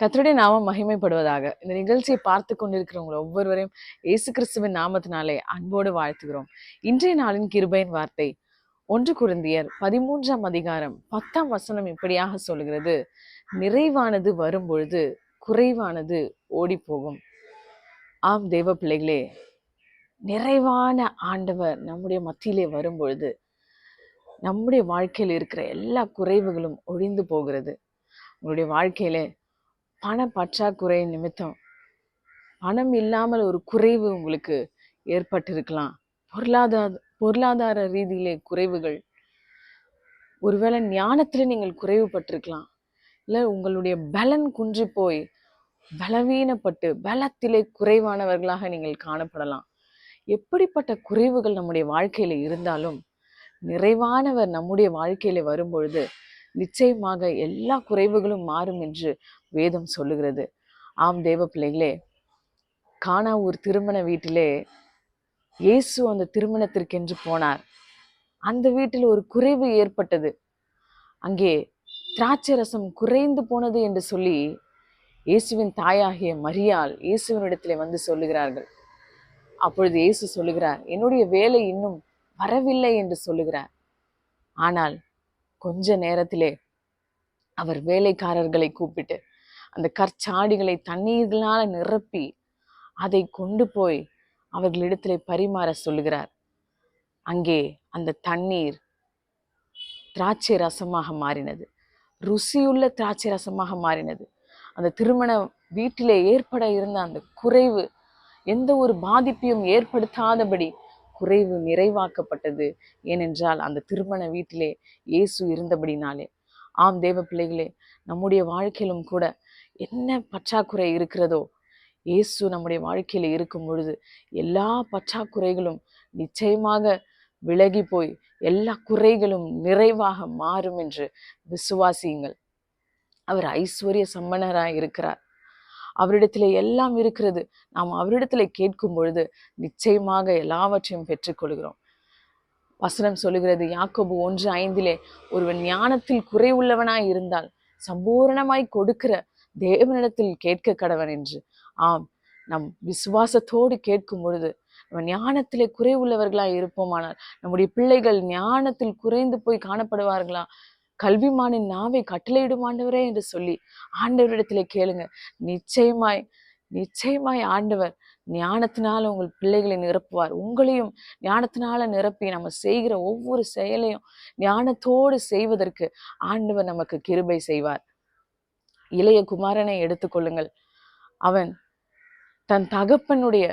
கத்தருடைய நாமம் மகிமைப்படுவதாக. இந்த நிகழ்ச்சியை பார்த்து கொண்டிருக்கிறவங்க ஒவ்வொருவரையும் இயேசு கிறிஸ்துவின் நாமத்தினாலே அன்போடு வாழ்த்துகிறோம். இன்றைய நாளின் கிருபையின் வார்த்தை ஒன்று குருந்தியர் பதிமூன்றாம் அதிகாரம் பத்தாம் வசனம் இப்படியாக சொல்கிறது நிறைவானது வரும் பொழுது குறைவானது ஓடி போகும் ஆம் தேவ பிள்ளைகளே நிறைவான ஆண்டவர் நம்முடைய மத்தியிலே வரும் பொழுது நம்முடைய வாழ்க்கையில் இருக்கிற எல்லா குறைவுகளும் ஒழிந்து போகிறது. உங்களுடைய வாழ்க்கையில பண பற்றாக்குறை நிமித்தம் பணம் இல்லாமல் ஒரு குறைவு உங்களுக்கு ஏற்பட்டிருக்கலாம். பொருளாதார பொருளாதார ரீதியிலே குறைவுகள். ஒருவேளை ஞானத்தில் நீங்கள் குறைவுபட்டிருக்கலாம். இல்லை உங்களுடைய பலன் குன்றி போய் பலவீனப்பட்டு பலத்திலே குறைவானவர்களாக நீங்கள் காணப்படலாம். எப்படிப்பட்ட குறைவுகள் நம்முடைய வாழ்க்கையில இருந்தாலும் நிறைவானவர் நம்முடைய வாழ்க்கையில வரும்பொழுது நிச்சயமாக எல்லா குறைவுகளும் மாறும் என்று வேதம் சொல்லுகிறது. ஆம் தேவ பிள்ளைகளே காணா ஒரு திருமண வீட்டிலே இயேசு அந்த திருமணத்திற்கென்று போனார். அந்த வீட்டில் ஒரு குறைவு ஏற்பட்டது. அங்கே திராட்சை ரசம் குறைந்து போனது என்று சொல்லி இயேசுவின் தாயாகிய மரியாள் இயேசுவினிடத்திலே வந்து சொல்லுகிறார்கள். அப்பொழுது இயேசு சொல்லுகிறார் என்னுடைய வேலை இன்னும் வரவில்லை என்று சொல்லுகிறார். ஆனால் கொஞ்ச நேரத்திலே அவர் வேலைக்காரர்களை கூப்பிட்டு அந்த கற்சாடிகளை தண்ணீர்களால் நிரப்பி அதை கொண்டு போய் அவர்களிடத்தில் பரிமாற சொல்லுகிறார். அங்கே அந்த தண்ணீர் திராட்சை ரசமாக மாறினது. ருசியுள்ள திராட்சை ரசமாக மாறினது. அந்த திருமண வீட்டிலே ஏற்பட இருந்த அந்த குறைவு எந்த ஒரு பாதிப்பையும் ஏற்படுத்தாதபடி குறைவு நிறைவாக்கப்பட்டது. ஏனென்றால் அந்த திருமண வீட்டிலே இயேசு இருந்தபடினாலே. ஆம் தேவ பிள்ளைகளே நம்முடைய வாழ்க்கையிலும் கூட என்ன பற்றாக்குறை இருக்கிறதோ இயேசு நம்முடைய வாழ்க்கையில் இருக்கும் பொழுது எல்லா பற்றாக்குறைகளும் நிச்சயமாக விலகி போய் எல்லா குறைகளும் நிறைவாக மாறும் என்று விசுவாசியுங்கள். அவர் ஐஸ்வர்ய சம்மனராக இருக்கிறார். அவரிடத்தில் எல்லாம் இருக்கிறது. நாம் அவரிடத்தில் கேட்கும் பொழுது நிச்சயமாக எல்லாவற்றையும் பெற்றுக்கொள்கிறோம். வசனம் சொல்லுகிறது. யாக்கோபு ஒன்று ஐந்திலே ஒருவன் ஞானத்தில் குறைவுள்ளவனாய் இருந்தால் சம்பூரணமாய் கொடுக்கிற தேவனிடத்தில் கேட்க கடவன் என்று. ஆம் நம் விசுவாசத்தோடு கேட்கும் பொழுது நம்ம ஞானத்திலே குறைவுள்ளவர்களாக இருப்போமானால் நம்முடைய பிள்ளைகள் ஞானத்தில் குறைந்து போய் காணப்படுவார்களா? கல்விமானின் நாவை கட்டளையிடும் ஆண்டவரே என்று சொல்லி ஆண்டவரிடத்திலே கேளுங்க. நிச்சயமாய் நிச்சயமாய் ஆண்டவர் ஞானத்தினால உங்கள் பிள்ளைகளை நிரப்புவார். உங்களையும் ஞானத்தினால நிரப்பி நம்ம செய்கிற ஒவ்வொரு செயலையும் ஞானத்தோடு செய்வதற்கு ஆண்டவர் நமக்கு கிருபை செய்வார். இளைய குமாரனை எடுத்துக்கொள்ளுங்கள் அவன் தன் தகப்பனுடைய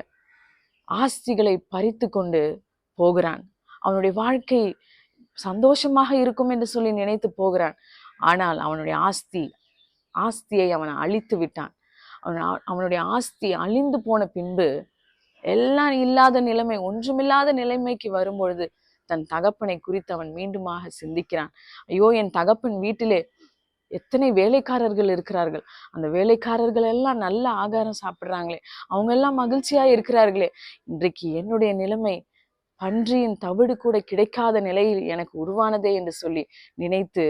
ஆஸ்திகளை பறித்து கொண்டு போகிறான். அவனுடைய வாழ்க்கை சந்தோஷமாக இருக்கும் என்று சொல்லி நினைத்து போகிறான். ஆனால் அவனுடைய ஆஸ்தி ஆஸ்தியை அவன் அழித்து விட்டான். அவன் அவனுடைய ஆஸ்தி அழிந்து போன பின்பு எல்லாம் இல்லாத நிலைமை ஒன்றுமில்லாத நிலைமைக்கு வரும்பொழுது தன் தகப்பனை குறித்து அவன் மீண்டுமாக சிந்திக்கிறான். ஐயோ என் தகப்பன் வீட்டிலே எத்தனை வேலைக்காரர்கள் இருக்கிறார்கள். அந்த வேலைக்காரர்கள் எல்லாம் நல்ல ஆகாரம் சாப்பிட்றாங்களே. அவங்க எல்லாம் மகிழ்ச்சியா இருக்கிறார்களே. இன்றைக்கு என்னுடைய நிலைமை பன்றியின் தவிடு கூட கிடைக்காத நிலையில் எனக்கு உருவானதே என்று சொல்லி நினைத்து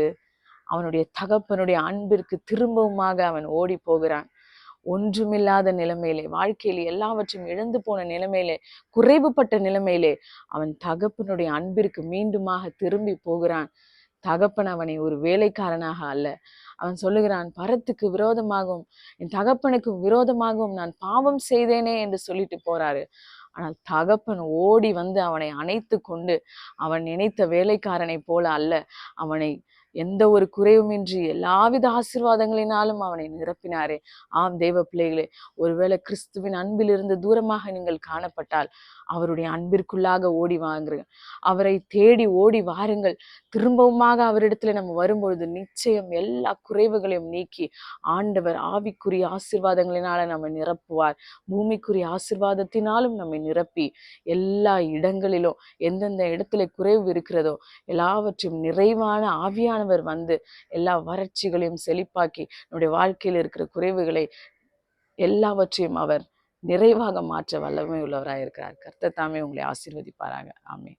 அவனுடைய தகப்பனுடைய அன்பிற்கு திரும்பவுமாக அவன் ஓடி போகிறான். ஒன்றுமில்லாத நிலைமையிலே வாழ்க்கையிலே எல்லாவற்றையும் இழந்து போன நிலைமையிலே குறைவுபட்ட நிலைமையிலே அவன் தகப்பனுடைய அன்பிற்கு மீண்டுமாக திரும்பி போகிறான். தகப்பன் அவனை ஒரு வேலைக்காரனாக அல்ல. அவன் சொல்லுகிறான் பரத்துக்கு விரோதமாகவும் என் தகப்பனுக்கு விரோதமாகவும் நான் பாவம் செய்தேனே என்று சொல்லிட்டு போறாரு. ஆனால் தகப்பன் ஓடி வந்து அவனை அணைத்து கொண்டு அவன் நினைத்த வேலைக்காரனை போல அல்ல. அவனை எந்த ஒரு குறைவுமின்றி எல்லாவித ஆசிர்வாதங்களினாலும் அவனை நிரப்பினாரே. ஆம் தேவ பிள்ளைகளே ஒருவேளை கிறிஸ்துவின் அன்பிலிருந்து தூரமாக நீங்கள் காணப்பட்டால் அவருடைய அன்பிற்குள்ளாக ஓடி வாங்குங்க அவரை தேடி ஓடி வாருங்கள். திரும்பவுமாக அவரிடத்துல நம்ம வரும்பொழுது நிச்சயம் எல்லா குறைவுகளையும் நீக்கி ஆண்டவர் ஆவிக்குரிய ஆசிர்வாதங்களினால நம்ம நிரப்புவார். பூமிக்குரிய ஆசிர்வாதத்தினாலும் நம்மை நிரப்பி எல்லா இடங்களிலும் எந்தெந்த இடத்துல குறைவு இருக்கிறதோ எல்லாவற்றையும் நிறைவான ஆவியான ஆவியானவர் வந்து எல்லா வறட்சிகளையும் செழிப்பாக்கி நம்முடைய வாழ்க்கையில் இருக்கிற குறைவுகளை எல்லாவற்றையும் அவர் நிறைவாக மாற்ற வல்லமை உள்ளவராக இருக்கிறார் கர்த்த தாமே உங்களை ஆசீர்வதிப்பாராக. ஆமே